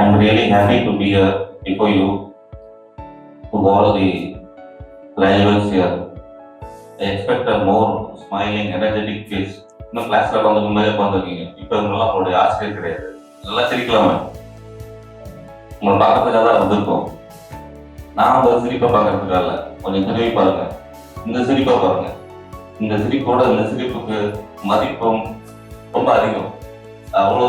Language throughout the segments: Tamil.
I'm really happy to be here before you, to all the graduates here. I expect a more smiling, energetic face. இன்னும் கிளாஸ்ல உட்காந்து முன்னாடியே உட்காந்துருக்கீங்க இப்போ இவங்கெல்லாம் உங்களுடைய ஆசிரியர் கிடையாது. நல்லா சிரிக்கலாமே. உங்களை பார்க்கறதுக்காக தான் வந்திருக்கோம். நான் ஒரு சிரிப்பை பார்க்கறதுக்காக இல்லை. கொஞ்சம் திரும்பி பாருங்க. இந்த சிரிப்பை பாருங்க. இந்த சிரிப்போட இந்த சிரிப்புக்கு மதிப்பும் ரொம்ப அதிகம். அவ்வளோ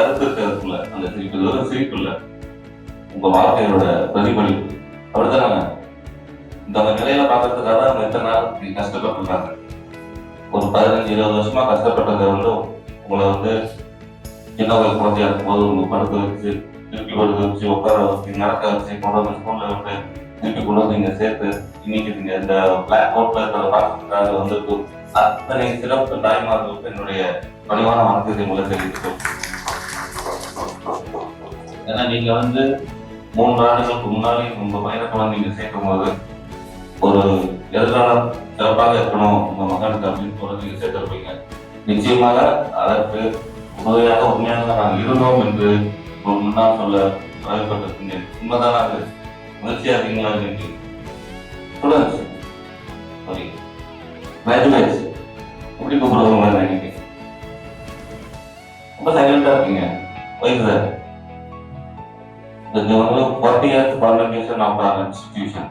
கருத்து இருக்கு அந்த சிரிப்பு வெறும் சிரிப்பு இல்லை உங்க வாழ்க்கையோட பிரதிபலிப்பு அப்படிதானே இந்த நிலையில பார்க்கறதுக்காக தான் அவங்க எத்தனை நாள் கஷ்டப்பட்டுருக்காங்க. ஒரு பதினஞ்சு இருபது வருஷமா கஷ்டப்பட்டதை வந்து உங்களை வந்து சின்ன வயசு குழந்தையா இருக்கும்போது உங்க படுக்க வச்சு திருப்பி படுக்க வச்சு உட்கார வச்சு நடக்க வச்சு கொண்டு வந்து ஸ்கூல்ல விட்டு திருப்பி கொண்டு வந்து இங்க சேர்த்து இன்னைக்கு நீங்க இந்த பிளாக் அவுட்ல இருக்கிற பார்க்கறதுக்காக வந்துட்டு அத்தனை சிறப்பு தாய்மார்களுக்கு என்னுடைய பணிவான வணக்கத்தை உங்களை தெரிவித்துக்கொள் ஏன்னா நீங்க வந்து மூன்று ஆண்டுகளுக்கு முன்னாடி உங்க பையனை குழந்தைங்க சேர்க்கும் போது ஒரு எதிர்காலம் சிறப்பாக இருக்கணும் உங்க மகனுக்கு அப்படின்னு சொல்லி நீங்க சேர்த்துருப்பீங்க. நிச்சயமாக அதற்கு உதவியாக உண்மையாக நாங்கள் இருந்தோம் என்று ஒரு முன்னால் சொல்ல கடமைப்பட்டிருக்கின்றேன் உண்மைதான் அது முயற்சியா இருக்கீங்களா இன்னைக்கு ஸ்டூடெண்ட்ஸ் சாரி கிராஜுவேட்ஸ் எப்படி கூப்பிடுவாங்க இன்னைக்கு ரொம்ப சைலண்டா இருக்கீங்க. Vice sir இது வந்து forty years convocation of our institution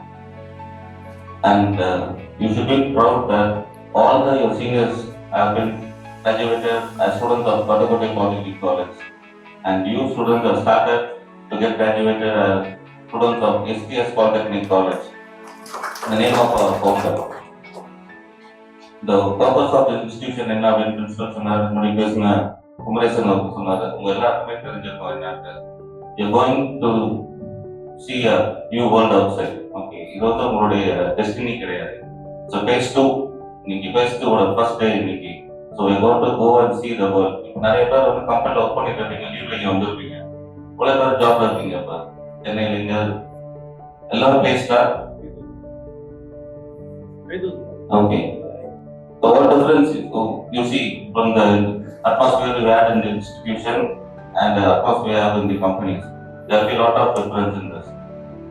and uh, you should be proud that all the your seniors have been graduated as students of Patakoti Polytechnic College and you students have started to get graduated as students of STS Polytechnic College in the name of our founder. The purpose of the institution என்ன அப்படின்னு பிரின்சிபல் சொன்னார் முன்னாடி பேசின குமரேசன் அவருக்கு சொன்னாரு உங்க எல்லாருக்குமே தெரிஞ்சிருக்கும் என்னன்னு you're going to see a new world outside. Okay, இது வந்து உங்களுடைய டெஸ்டினி கிடையாது ஸோ பேஸ் டூ இன்னைக்கு பேஸ் டூவோட ஃபர்ஸ்ட் டே இன்னைக்கு so you got to go and see the world நிறைய பேர் வந்து கம்பெனி ஒர்க் பண்ணிட்டு இருப்பீங்க லீவ்ல இங்கே வந்துருப்பீங்க இவ்வளோ பேர் ஜாப்ல இருக்கீங்க இப்போ சென்னையில் இங்கே எல்லாரும் பேசிட்டா okay So what difference you see from the atmosphere you had in and the atmosphere we have in the companies? There will be a lot of difference in this.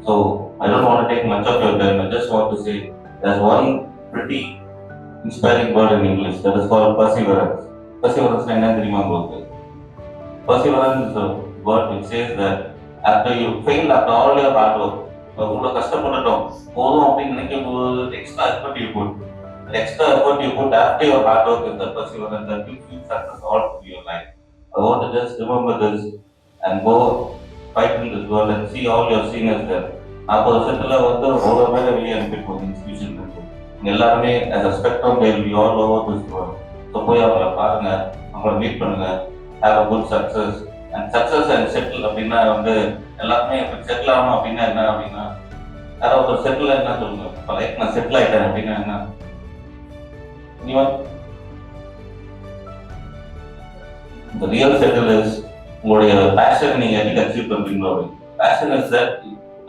So I don't want to take much of your time. I just want to say there's one pretty inspiring word in English that is called perseverance. Perseverance என்ன தெரியுமா உங்களுக்கு? Perseverance is a word which says that after you fail after all your hard work, இவ்வளோ கஷ்டப்பட்டுட்டோம் போதும் அப்படின்னு நினைக்கும் போது extra effort you put extra effort you put after your hard work is the perseverance that gives you success want to just remember this and go fight in this world and see all your seniors there. நாற்பது வருஷத்துல வந்து ஒரு மேலே வெளியே அனுப்பிட்டு இன்ஸ்டியூஷன் இருக்கு எல்லாருமே as a spectrum they will all over this world so போய் அவங்கள பாருங்க அவங்கள மீட் பண்ணுங்க. Have a good success and success and settle அப்படின்னா வந்து எல்லாருமே செட்டில் ஆகணும் அப்படின்னா என்ன அப்படின்னா யாராவது ஒரு செட்டில் என்ன சொல்லுங்க? இப்போ லைஃப் நான் செட்டில் ஆயிட்டேன் அப்படின்னா என்ன? நீ இந்த ரியல் செட்டில் இஸ் உங்களுடைய பேஷன் நீங்க எப்படி அச்சீவ் பண்றீங்களோ passion is that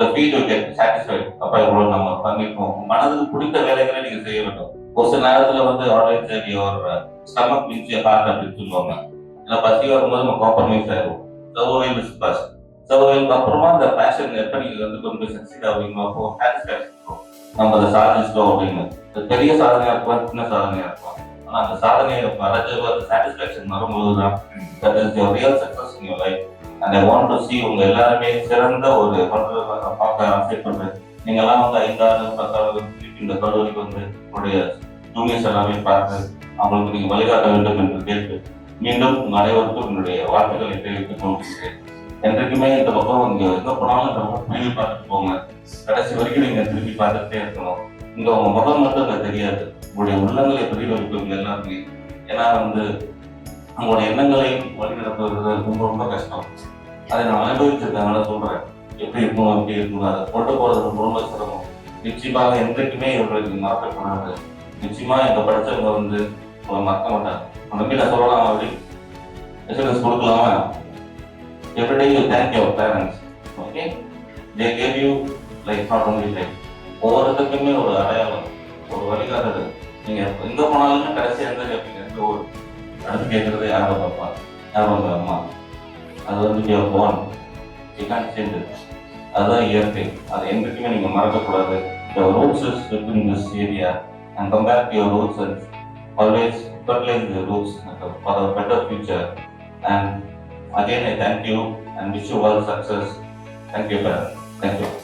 the feel you get satisfied அப்போ இவ்வளோ நம்ம பண்ணிருக்கோம். மனதுக்கு பிடித்த வேலைகளை நீங்க செய்ய வேண்டும். ஒரு சில நேரத்தில் வந்து ஆல்ரெடி சரி ஒரு ஸ்டமக் மீன்ஸ் ஹார்ட் அப்படின்னு சொல்லுவாங்க. ஏன்னா பசி வரும்போது நம்ம காம்ப்ரமைஸ் ஆயிடும் சர்வைவல் இஸ் பஸ்ட் சர்வைவலுக்கு அப்புறமா அந்த பேஷன் எப்போ நீங்கள் வந்து கொண்டு போய் சக்சீட் ஆகுறீங்களோ அப்போ சாட்டிஸ்ஃபேக்ஷன் நம்ம அதை சாதிச்சிட்டோம் அப்படின்னு. பெரிய சாதனையாக இருக்கலாம் சின்ன சாதனையாக இருக்கலாம். அந்த சாதனையை வரது அந்த சாட்டிஸ்ஃபேக்ஷன் வரும்போது தான் that is real success in your life and I want to see உங்க எல்லாருமே சிறந்த ஒரு பண்றதை பார்க்க பார்க்க ஆசைப்படுறேன் நீங்க எல்லாம் வந்து ஐந்தாறு பத்தாவது திருப்பி இந்த கல்லூரிக்கு வந்து உங்களுடைய ஜூனியர்ஸ் எல்லாமே பார்த்து அவங்களுக்கு நீங்க வழிகாட்ட வேண்டும் என்று கேட்டு மீண்டும் உங்க அனைவருக்கும் என்னுடைய வார்த்தைகளை தெரிவித்துக் கொள்கிறேன். என்றைக்குமே இந்த பக்கம் இங்க எங்க போனாலும் இந்த பக்கம் திரும்பி பார்த்துட்டு போங்க. கடைசி வரைக்கும் நீங்க திரும்பி பார்த்துட்டே இருக்கணும். இங்க உங்க முகம் மட்டும் இங்க தெரியாது. உங்களுடைய உள்ளங்களை பிரதிபலிப்பவங்க எல்லாருமே. ஏன்னா வந்து உங்களுடைய எண்ணங்களை வழிநடத்துவது ரொம்ப ரொம்ப கஷ்டம். அதை நான் அனுபவிச்சிருக்கேன் சொல்றேன். எப்படி இருக்கணும் எப்படி இருக்கணும் அதை கொண்டு போறது ரொம்ப ரொம்ப சிரமம். நிச்சயமாக என்றைக்குமே இவர்களுக்கு மறக்கக்கூடாது நிச்சயமா எங்க படிச்சவங்க வந்து உங்களை மறக்க மாட்டாங்க. நம்பி நான் சொல்லலாம் அப்படி? எஸ்எம்எஸ் கொடுக்கலாமா? Everyday you thank your parents okay they gave you like not only life ஒவ்வொருத்தருக்குமே ஒரு அடையாளம் ஒரு வழிகாட்டுது நீங்க எங்க போனாலுமே கடைசி எந்த கேட்பீங்க எந்த ஊர். அடுத்து கேட்கறது யாரை பாப்பா யார் அம்மா? அது வந்து you born you can change it அதுதான் இயற்கை. அது என்றைக்குமே நீங்கள் மறக்கக்கூடாது. Your roots is with in this area and come back your roots and always fertilise the roots for a better future and again, I thank you and wish you all success. Sir you, Parag.